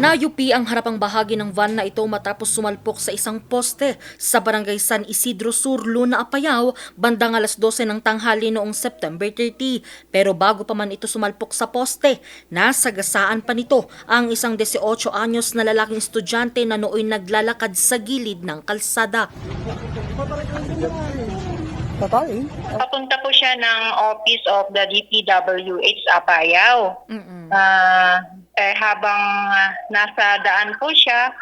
Nayupi ang harapang bahagi ng van na ito matapos sumalpok sa isang poste sa barangay San Isidro Sur, Luna, Apayao, bandang alas 12 ng tanghali noong September 30. Pero bago pa man ito sumalpok sa poste, nasagasaan pa nito ang isang 18 anyos na lalaking estudyante na nooy naglalakad sa gilid ng kalsada. Tatay? Papunta po siya ng office of the DPWH Apayao. Mm-mm. Ah, habang ah, nasa daan po siya,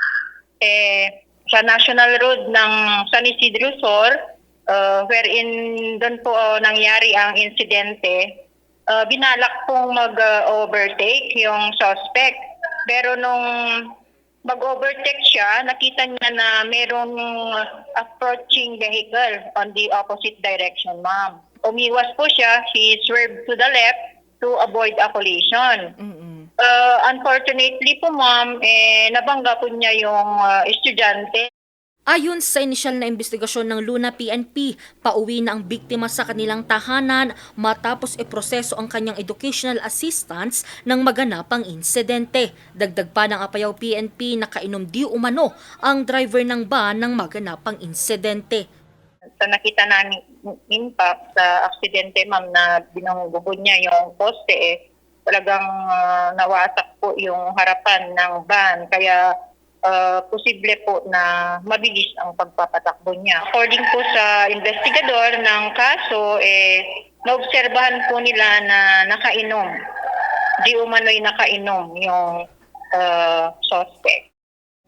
eh, sa National Road ng San Isidro Sur, uh, wherein doon po oh, nangyari ang insidente, ah, binalak pong mag-overtake yung suspect. Pero nung mag-overtake siya, nakita niya na merong approaching vehicle on the opposite direction, ma'am. Umiwas po siya, he swerved to the left to avoid a collision. Mm-mm. Uh, unfortunately po ma'am, eh, nabangga po niya yung uh, estudyante. Ayon sa inisyal na investigasyon ng Luna PNP, pauwi na ang biktima sa kanilang tahanan matapos iproseso ang kanyang educational assistance ng maganapang insidente. Dagdag pa ng Apayao PNP na kainom di umano ang driver ng van ng maganapang insidente. Sa nakita namin impact sa aksidente ma'am na binanggubod niya yung poste eh, talagang uh, nawasak po yung harapan ng van. Kaya uh, posible po na mabilis ang pagpapatakbo niya. According po sa investigador ng kaso, eh, naobserbahan po nila na nakainom. Di umano'y nakainom yung uh, suspect.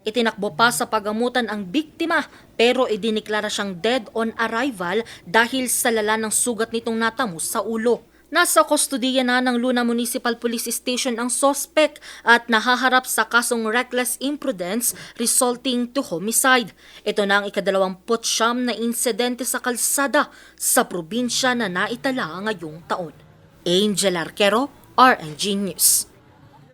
Itinakbo pa sa pagamutan ang biktima pero idiniklara siyang dead on arrival dahil sa lala ng sugat nitong natamo sa ulo. Nasa kustodiya na ng Luna Municipal Police Station ang sospek at nahaharap sa kasong reckless imprudence resulting to homicide. Ito na ang ikadalawamput siyam na insidente sa kalsada sa probinsya na naitala ngayong taon. Angel Arquero, RNG News.